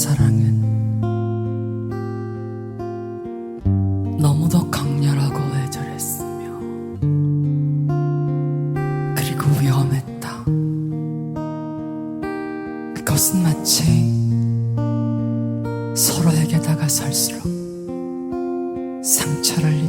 사랑은 너무도 강렬하고 애절했으며 그리고 위험했다. 그것은 마치 서로에게 다가설수록 상처를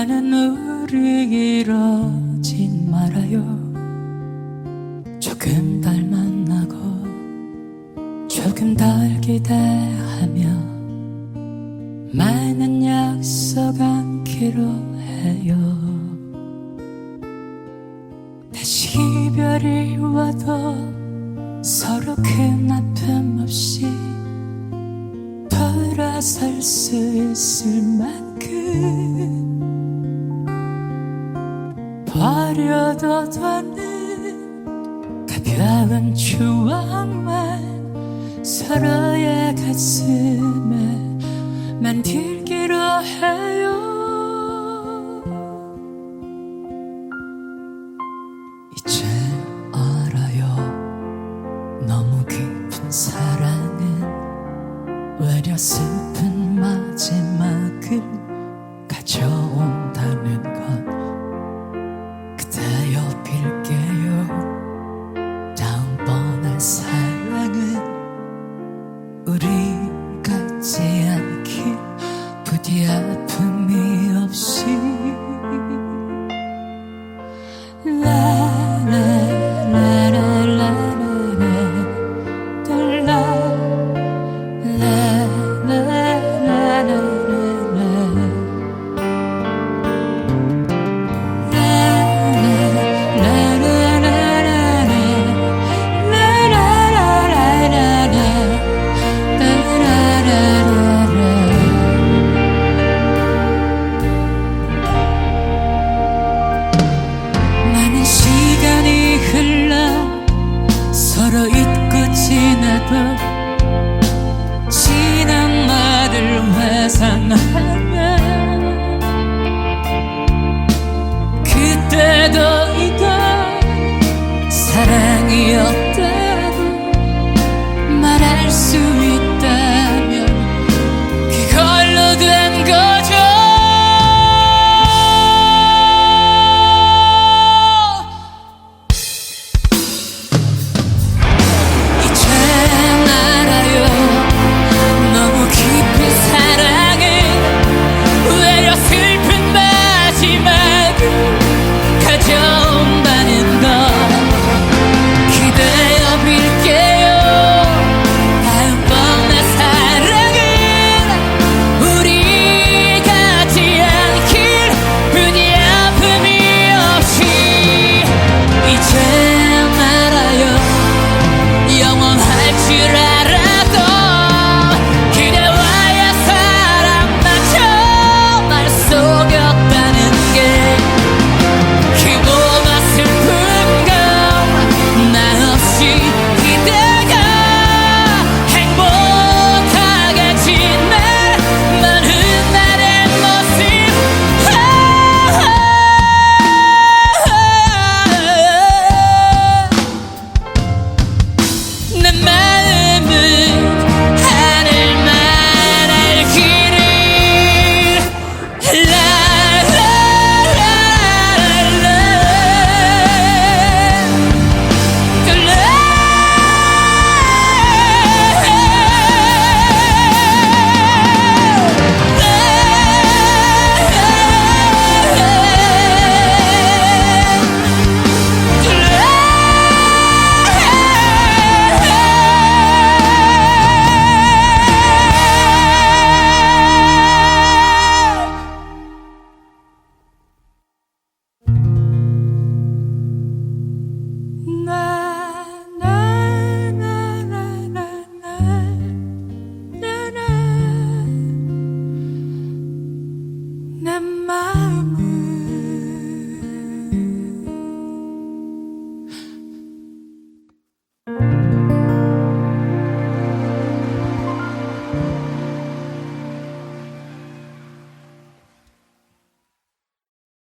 그때는 우리 이러진 말아요. 조금 덜 만나고 조금 덜 기대하며 많은 약속 않기로 해요. 다시 이별이 와도 서로 큰 아픔 없이 돌아설 수 있을 만큼 버려도 되는 가벼운 추억만 서로의 가슴에 만들기로 해요. 이제 알아요. 너무 깊은 사랑은 외려 슬픈 마지막을 가져 지